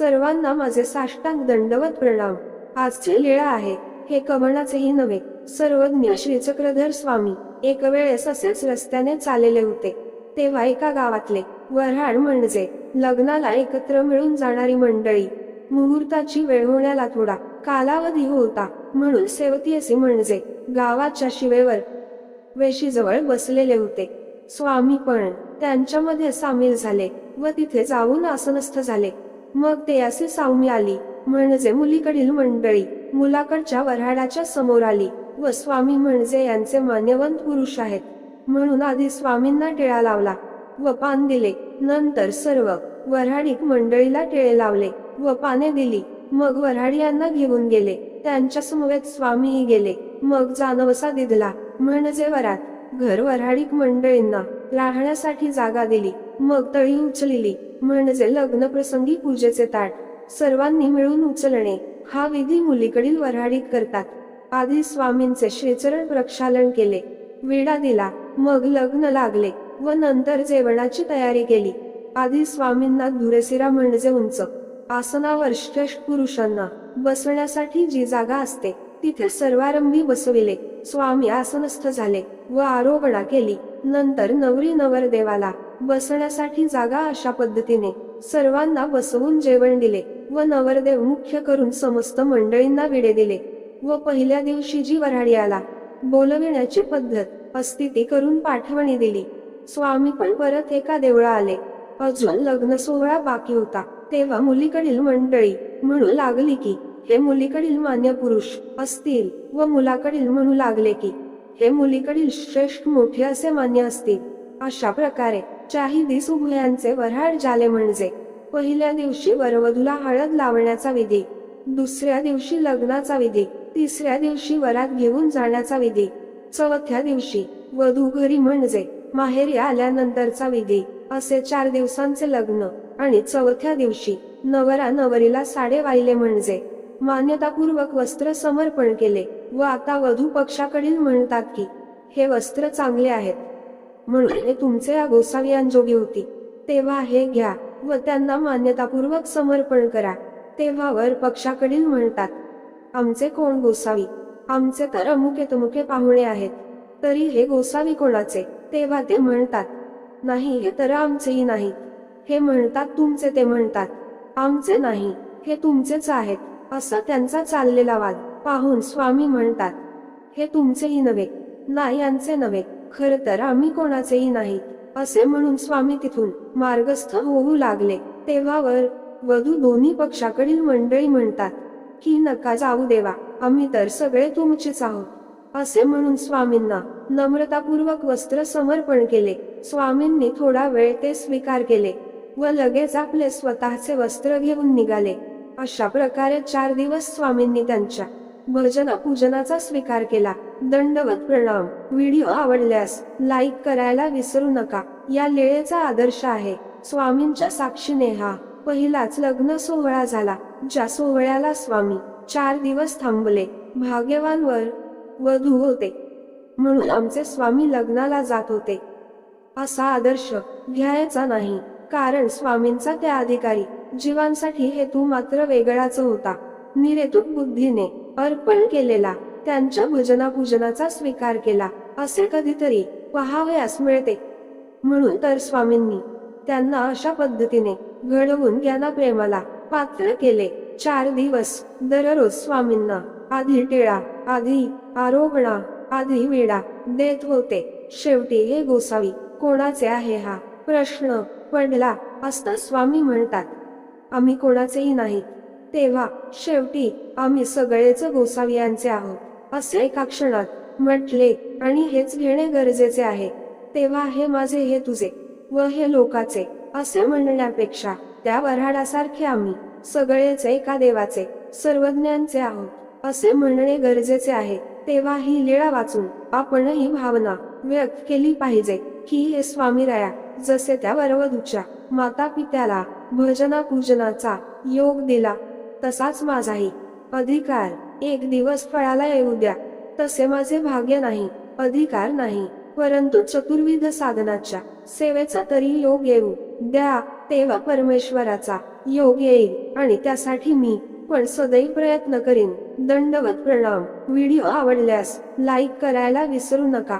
सर्वांना माझे साष्टांग दंडवत प्रणाम. आजचे लीळा आहे हे कमळाचेही नव्हे सर्वज्ञ श्रीचक्रधर स्वामी. एक वेळेस असेच रस्त्याने चाललेले होते. तेव्हा एका गावातले वऱ्हाड म्हणजे लग्नाला एकत्र मिळून जाणारी मंडळी. मुहूर्ताची वेळ होण्याला थोडा कालावधी होता म्हणून सेवती असे म्हणजे गावाच्या शिवेवर वेशीजवळ बसलेले होते. स्वामी पण त्यांच्यामध्ये सामील झाले व तिथे जाऊन आसनस्थ झाले. मग ते असे सावमी आली. म्हणजे मुलीकडील मंडळी मुलाकडच्या वऱ्हाडाच्या समोर आली व स्वामी म्हणजे यांचे मान्यवंत पुरुष आहेत. म्हणून आधी स्वामींना टिळा लावला व पान दिले. नंतर सर्व वऱ्हाडिक मंडळीला टिळे लावले व पाने दिली. मग वऱ्हाडी यांना घेऊन गेले. त्यांच्या समवेत स्वामीही गेले. मग जानवसा दिधला म्हणजे वरात घर वऱ्हाडिक मंडळींना राहण्यासाठी जागा दिली. मग तळी उचलिली. म्हणजे लग्न प्रसंगी पूजेचे ताट. सर्वांनी मिळून उचलणे. हा विधी मुलीकडील वऱ्हाडीत करतात. आधी स्वामींचे श्रीचरण प्रक्षालन केले. विडा दिला. मग लग्न लागले व नंतर जेवणाची तयारी केली. आधी स्वामींना धुरेसिरा म्हणजे उंच. आसनावर श्रेष्ठ पुरुषांना बसण्यासाठी जी जागा असते तिथे सर्वारंभी बसविले. स्वामी आसनस्थ झाले व आरोपणा केली. नंतर नवरी नवर देवाला बसण्यासाठी जागा अशा पद्धतीने सर्वांना बसवून जेवण दिले व नवरदेव मुख्य करून समस्त मंडळींना विडे दिले व पहिल्या दिवशी जी वऱ्हाडी आला बोलविण्याची पद्धत अस्तिती करून पाठवणी दिली. स्वामी पण परत एका देवळा आले. अजून लग्न सोहळा बाकी होता. तेव्हा मुलीकडील मंडळी म्हणू लागली की हे मुलीकडील मान्य पुरुष असतील व मुलाकडील म्हणू लागले की हे मुलीकडील श्रेष्ठ मोठे असे मान्य असतील. अशा प्रकारे चाही दिस उभयांचे वऱ्हाड झाले म्हणजे पहिल्या दिवशी वरवधूला हळद लावण्याचा विधी दुसऱ्या दिवशी लग्नाचा विधी तिसऱ्या दिवशी वरात घेऊन जाण्याचा विधी चौथ्या दिवशी वधू घरी म्हणजे माहेरी आल्यानंतरचा विधी असे चार दिवसांचे लग्न आणि चौथ्या दिवशी नवरा नवरीला साडे वाहिले म्हणजे मान्यतापूर्वक वस्त्र समर्पण केले व आता वधू पक्षाकडील म्हणतात की हे वस्त्र चांगले आहेत. म्हणून हे तुमचे या गोसावियांजोगी होती. तेव्हा हे घ्या व त्यांना मान्यतापूर्वक समर्पण करा. तेव्हा वर पक्षाकडील म्हणतात आमचे कोण गोसावी? आमचे तर अमुके तमुके पाहुणे आहेत. तरी हे गोसावी कोणाचे तेव्हा ते म्हणतात नाही हे तर आमचेही नाही हे म्हणतात तुमचे ते म्हणतात. आमचे नाही हे तुमचेच आहेत. असा त्यांचा चाललेला वाद. पाहून स्वामी म्हणतात हे तुमचेही नव्हे. ना यांचे नव्हे. खर तर आम्ही कोणाचेही नाही असे म्हणून स्वामी तिथून मार्गस्थ होऊ लागले. तेव्हा वर वधू दोन्ही पक्षाकडील मंडळी म्हणतात की नका जाऊ देवा आम्ही तर सगळे तुमचेच आहोत असे म्हणून स्वामींना नम्रतापूर्वक वस्त्र समर्पण केले. स्वामींनी थोडा वेळ ते स्वीकार केले व लगेच आपले स्वतःचे वस्त्र घेऊन निघाले. अशा प्रकारे चार दिवस स्वामींनी त्यांच्या भजन पूजनाचा स्वीकार केला. दंडवत प्रणाम. व्हिडिओ आवडल्यास लाईक करायला विसरू नका. या लेळेचा आदर्श आहे. स्वामींच्या साक्षीने हा पहिलाच लग्न सोहळा झाला ज्या सोहळ्याला स्वामी चार दिवस थांबले. भाग्यवानवर वधू होते. म्हणून आमचे स्वामी लग्नाला जात होते. असा आदर्श घ्यायचा नाही. कारण स्वामींचा त्या अधिकारी जीवांसाठी हेतू मात्र वेगळाच होता. निरेतूक बुद्धीने अर्पण केलेला त्यांच्या भजना पूजनाचा स्वीकार केला असे कधीतरी पहावयास मिळते. म्हणून तर स्वामींनी त्यांना अशा पद्धतीने घडवून ज्ञानाप्रेमाला पात्र केले. चार दिवस दररोज स्वामींना आधी टिळा आधी आरोगणा आधी वेळा देत होते. शेवटी हे गोसावी कोणाचे आहे हा प्रश्न पडला असता स्वामी म्हणतात आम्ही कोणाचेही नाही तेव्हा शेवटी आम्ही सगळेच गोसावियांचे आहोत असे एका क्षणात म्हटले आणि हेच घेणे गरजेचे आहे. तेव्हा हे माझे हे तुझे व हे लोकाचे असे म्हणण्यापेक्षा त्या वऱ्हाडासारखे आम्ही सगळेच एका देवाचे सर्वज्ञांचे आहोत असे म्हणणे गरजेचे आहे. तेव्हा ही लीळा वाचून आपण ही भावना व्यक्त केली पाहिजे की हे स्वामी राया जसे त्या वरवधूच्या माता पित्याला भजना पूजनाचा योग दिला तसाच माझाही. अधिकार. एक दिवस फळाला येऊ द्या. तसे माझे भाग्य नाही. अधिकार नाही. परंतु चतुर्विध साधनाच्या सेवेचा तरी योग येऊ द्या. तेव्हा परमेश्वराचा योग येईल आणि त्यासाठी मी पण सदैव प्रयत्न करीन. दंडवत प्रणाम. व्हिडिओ आवडल्यास लाईक करायला विसरू नका.